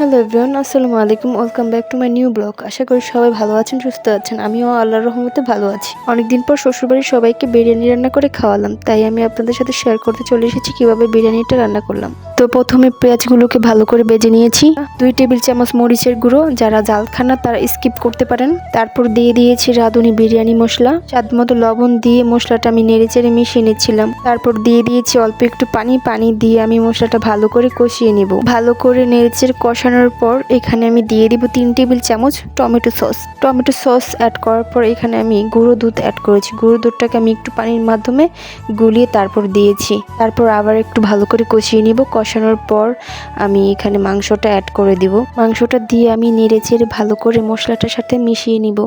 Hello everyone আসসালামু আলাইকুম welcome back to my new blog আশা করি সবাই ভালো আছেন, সুস্থ আছেন। আমিও আল্লাহর রহমতে ভালো আছি। অনেকদিন পর শ্বশুরবাড়ির সবাইকে বিরিয়ানি রান্না করে খাওয়ালাম, তাই আমি আপনাদের সাথে শেয়ার করতে চলে এসেছি কীভাবে বিরিয়ানিটা রান্না করলাম। তো প্রথমে পেঁয়াজগুলোকে ভালো করে বেজে নিয়েছি। দুই টেবিল চামচ মরিচের গুঁড়ো, যারা জাল খান না তারা স্কিপ করতে পারেন। তারপর দিয়ে দিয়েছি রাঁধুনি বিরিয়ানি মশলা। স্বাদ মতো লবণ দিয়ে মশলাটা আমি নেড়ে চেড়ে মিশিয়ে নিচ্ছিলাম। তারপর দিয়ে দিয়েছি অল্প একটু পানি পানি দিয়ে আমি মশলাটা ভালো করে কষিয়ে নিব। ভালো করে নেড়েচেড়ে কষানোর পর এখানে আমি দিয়ে দিব তিন টেবিল চামচ tomato sauce. Tomato sauce add করার পর এখানে আমি গুঁড়ো দুধ অ্যাড করেছি। গুঁড়ো দুধটাকে আমি একটু পানির মাধ্যমে গুলিয়ে তারপর দিয়েছি। তারপর আবার একটু ভালো করে কষিয়ে নিব। কষানোর পর আমি এখানে মাংসটা অ্যাড করে দিব। মাংসটা দিয়ে আমি নেড়ে চেড়ে ভালো করে মশলাটার সাথে মিশিয়ে নিব।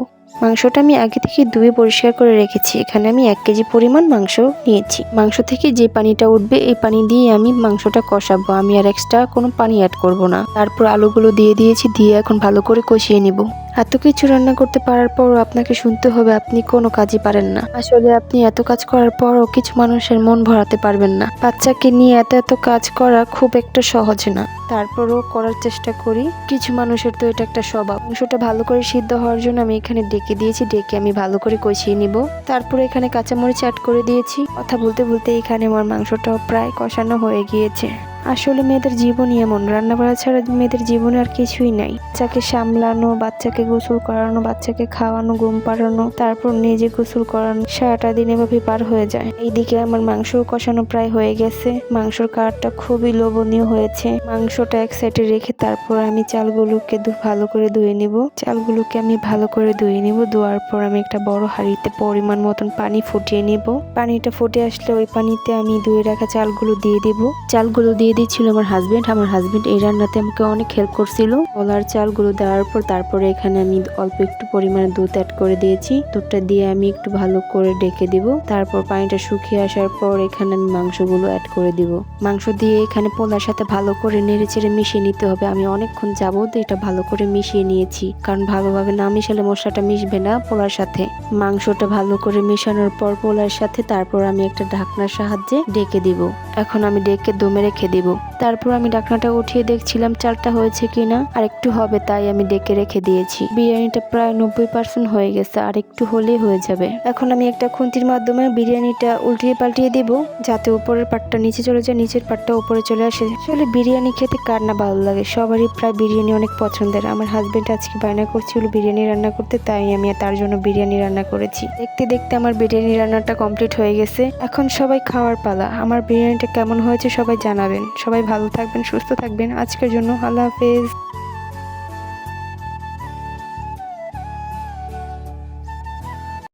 মাংসটা আমি আগে থেকে ধুয়ে পরিষ্কার করে রেখেছি। এখানে আমি এক কেজি পরিমাণ মাংস নিয়েছি। মাংস থেকে যে পানিটা উঠবে, এই পানি দিয়ে আমি মাংসটা কষাবো। আমি আর এক্সট্রা কোনো পানি অ্যাড করব না। তারপর আলুগুলো দিয়ে দিয়েছি, দিয়ে এখন ভালো করে কষিয়ে নিব। এত কিছু রান্না করতে পারার পরও আপনাকে শুনতে হবে, আপনি কোনো কাজই পারেন না। আসলে আপনি এত কাজ করার পরও কিছু মানুষের মন ভরাতে পারবেন না। বাচ্চাকে নিয়ে এত এত কাজ করা খুব একটা সহজ না। তারপরও করার চেষ্টা করি। কিছু মানুষের তো এটা একটা স্বভাব। মাংসটা ভালো করে সিদ্ধ হওয়ার জন্য আমি এখানে ডেকে দিয়েছি। ডেকে আমি ভালো করে কষিয়ে নিব। তারপরে এখানে কাঁচামরিচ অ্যাড করে দিয়েছি। কথা বলতে বলতে এখানে আমার মাংসটাও প্রায় কষানো হয়ে গিয়েছে। আসলে মেয়েদের জীবনই এমন। রান্না করা ছাড়া মেয়েদের জীবনে আর কিছুই নাই। বাচ্চাকে সামলানো, বাচ্চাকে গোসল করানো, বাচ্চাকে খাওয়ানো, ঘুম পাড়ানো, তারপর নিজে গোসল করানো, সারাটা দিন এভাবে পার হয়ে যায়। এইদিকে আমার মাংস কষানো প্রায় হয়ে গেছে। মাংসর কালারটা খুবই লোভনীয় হয়েছে। মাংসটা এক সাইডে রেখে তারপর আমি চালগুলোকে ভালো করে ধুয়ে নিব। চালগুলোকে আমি ভালো করে ধুয়ে নিব। ধোয়ার পর আমি একটা বড় হাঁড়িতে পরিমাণ মতন পানি ফুটিয়ে নিব। পানিটা ফুটে আসলে ওই পানিতে আমি ধুয়ে রাখা চালগুলো দিয়ে দিব। চালগুলো দিয়ে দিচ্ছিল আমার হাজবেন্ড আমার হাজবেন্ড এই রান্নাতে আমাকে অনেক হেল্প করছিল। কলার চালগুলো দেওয়ার পর তারপরে এখানে আমি অল্প একটু পরিমাণে দুধ অ্যাড করে দিয়েছি। দুধটা দিয়ে আমি একটু ভালো করে ডেকে দিব। তারপর পানিটা শুকিয়ে আসার পর এখানে আমি মাংসগুলো অ্যাড করে দিব। মাংস দিয়ে এখানে পোলার সাথে ভালো করে নেড়ে চেড়ে মিশিয়ে নিতে হবে। আমি অনেকক্ষণ যাবত এটা ভালো করে মিশিয়ে নিয়েছি। কারণ ভালোভাবে না মিশালে মশলাটা মিশবে না পোলার সাথে। মাংসটা ভালো করে মিশানোর পর পোলার সাথে তারপর আমি একটা ঢাকনার সাহায্যে ডেকে দিব। এখন আমি ডেকে দমে রেখে দিব। দেবো তারপর আমি ডাকনাটা উঠিয়ে দেখছিলাম চালটা হয়েছে কিনা। আর একটু হবে তাই আমি ডেকে রেখে দিয়েছি। বিরিয়ানিটা প্রায় নব্বই পার্সেন্ট হয়ে গেছে, আর একটু হলেই হয়ে যাবে। এখন আমি একটা খুন্তির মাধ্যমে বিরিয়ানিটা উল্টিয়ে পাল্টিয়ে দিব, যাতে উপরের পাটটা নিচে চলে যায়, নিচের পাটটা উপরে চলে আসে। আসলে বিরিয়ানি খেতে কার না ভালো লাগে? সবারই প্রায় বিরিয়ানি অনেক পছন্দের। আমার হাজবেন্ড আজকে বায়না করছিল বিরিয়ানি রান্না করতে, তাই আমি তার জন্য বিরিয়ানি রান্না করেছি। দেখতে দেখতে আমার বিরিয়ানি রান্নাটা কমপ্লিট হয়ে গেছে। এখন সবাই খাওয়ার পালা। আমার বিরিয়ানিটা কেমন হয়েছে সবাই জানাবেন। সবাই ভালো থাকবেন সুস্থ থাকবেন। আজকের জন্য আল্লাহ হাফেজ।